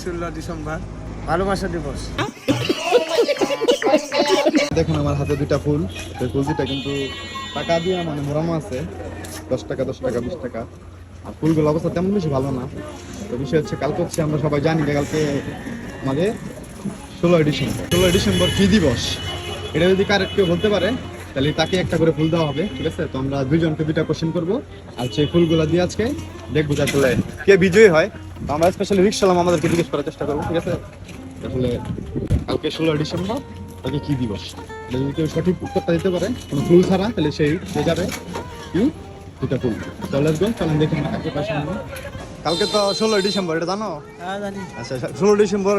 ষোলো ডিসেম্বর। ভালোবাসা দিবস। দেখুন, আমার হাতে দুইটা ফুল। এই ফুল কিন্তু টাকা দিয়ে মানে মোড়ানো আছে। দশ টাকা দশ টাকা, বিশ টাকা। আর ফুলগুলো অবস্থা তেমন বেশি ভালো না। তো বিষয় হচ্ছে, কালকে হচ্ছে আমরা সবাই জানি যে কালকে আমাদের ষোলোই ডিসেম্বর। ষোলোই ডিসেম্বর কি দিবস? এটা যদি কারেক্ট কেউ বলতে পারে, তাহলে তাকে একটা করে ফুল দেওয়া হবে, ঠিক আছে? তো আমরা দুইজনকে দুইটা কোশ্চেন করব। আর সেই ফুলগুলো দিয়ে আজকে দেখব আসলে কে বিজয়ী হয়। আমরা স্পেশালি রিক্সালাম আমাদেরকে জিজ্ঞেস করার চেষ্টা করব ঠিক আছে? আসলে কালকে ষোলোই ডিসেম্বর তাকে কি দিবস? যদি কেউ সঠিক উত্তরটা দিতে পারে কোনো ভুল ছাড়া তাহলে সেই সে যাবে কি? দুটা ফুল তো লেটস গো চলেন দেখি কাকে পাশে কালকে তো ষোলোই ডিসেম্বর এটা জানো? হ্যাঁ জানি। আচ্ছা ষোলো ডিসেম্বর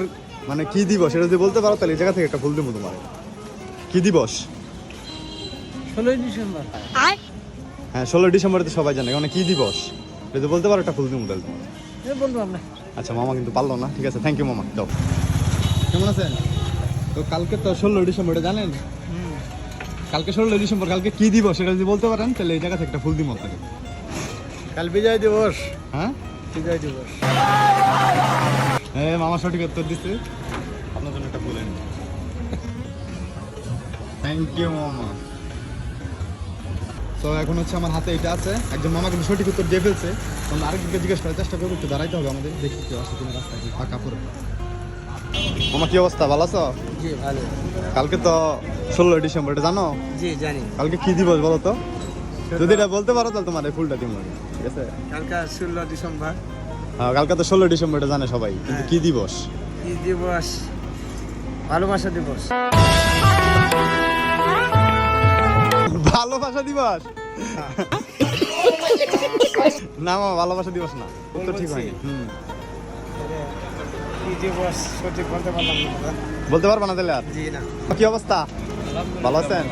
মানে কি দিবস? এটা যদি বলতে পারো তাহলে এই জায়গা থেকে একটা ফুল দেবো তোমার কি দিবস? ষোলোই ডিসেম্বর। হ্যাঁ ষোলো ডিসেম্বরে তো সবাই জানে মানে কি দিবস? এটা যদি বলতে পারো একটা ফুল দেবো তাহলে তোমার আচ্ছা মামা কিন্তু পারল না। ঠিক আছে থ্যাংক ইউ মামা। যাও। কেমন আছেন? তো কালকে তো ষোলো ডিসেম্বর জানেন? কালকে ষোলো ডিসেম্বর কালকে কি দিবস? সেটা যদি বলতে পারেন তাহলে এই জায়গা থেকে একটা ফুল দিব আপনাকে। কাল বিজয় দিবস। হ্যাঁ? বিজয় দিবস। হ্যাঁ মামা সঠিক উত্তর দিচ্ছে। আপনার জন্য একটা ফুল এনে থ্যাংক ইউ মামা। তো এখন হচ্ছে আমার হাতে এটা আছে। একজন মামা কিন্তু সঠিক উত্তর দিয়ে ফেলছে। তো আমরা আরেকজনকে জিজ্ঞেস করার চেষ্টা করব একটু দাঁড়াইতে হবে আমাদের দেখি কেউ আসে কিনা রাস্তায় কি ফাঁকা পড়ে। মামা কি অবস্থা? ভালো আছো? কালকে তো ষোলোই ডিসেম্বর এটা জানো? জি জানি। কালকে কি দিবস বলো তো? যদি এটা বলতে পারো তাহলে তোমার এই ফুলটা দিব ঠিক আছে? কালকে ষোলো ডিসেম্বর। হ্যাঁ কালকে তো ষোলো ডিসেম্বর এটা জানে সবাই। কিন্তু কি দিবস? কি দিবস? ভালোবাসা দিবস। দিবস? না মামা ভালোবাসা দিবস না। উত্তর ঠিক হয়নি। বলতে পারব না তাহলে আর? কি অবস্থা? ভালো আছেন?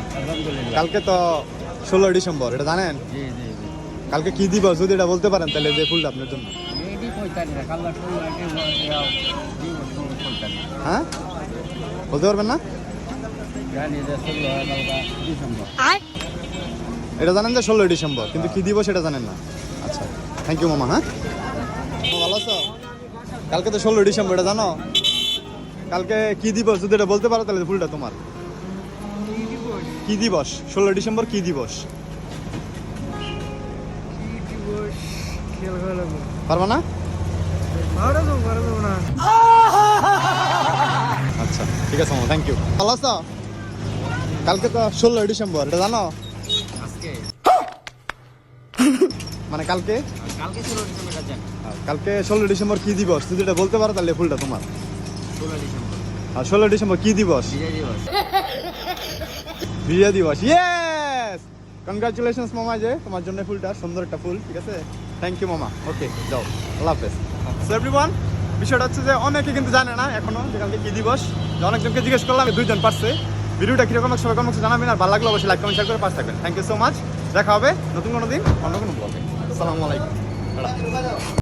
কালকে তো ষোলো ডিসেম্বর এটা জানেন? জি জি কালকে কি দিবস? যদি এটা বলতে পারেন তাহলে যে ফুলটা আপনার জন্য। হ্যাঁ? বলতে পারবেন না? জানি যে ষোলো ডিসেম্বর। এটা জানেন যে ষোলোই ডিসেম্বর, কিন্তু কি দিবস এটা জানেন না। আচ্ছা থ্যাংক ইউ মামা হ্যাঁ? ভালো আছো? কালকে তো ষোলোই ডিসেম্বর, এটা জানো? কালকে কি দিবস, যদি এটা বলতে পারো তাহলে ফুলটা তোমার। কি দিবস? ষোলোই ডিসেম্বর কি দিবস? পারবা না? আচ্ছা ঠিক আছে থ্যাংক ইউ ভালো আছো? কালকে তো ষোলোই ডিসেম্বর, এটা জানো? আজকে? মানে কালকে? কালকে ষোলো ডিসেম্বর জানি। কালকে ষোলো ডিসেম্বর কি দিবস? যদি এটা বলতে পারো তাহলে ফুলটা তোমার। ষোলো ডিসেম্বর। আর ষোলো ডিসেম্বর কি দিবস? বিজয় দিবস। বিজয় দিবস ইয়েস কনগ্রাচুলেশনস মামা যে তোমার জন্য ফুলটা সুন্দর একটা ফুল ঠিক আছে? থ্যাংক ইউ মামা। ওকে যাও আল্লাহ হাফেজ। সো এভরিওয়ান বিষয়টা হচ্ছে যে অনেকে কিন্তু জানে না এখনও যে কালকে কি দিবস। অনেকজনকে জিজ্ঞেস করলাম দুইজন পারছে। ভিডিওটা কীরকম সবাই কমেন্টে জানাবেন আর ভালো লাগলে অবশ্যই লাইক কমেন্ট শেয়ার করে পাশ থাকবেন। থ্যাংক ইউ সো মাচ দেখা হবে নতুন কোনো দিন, অন্য কোনো ব্লগে আসসালামু আলাইকুম।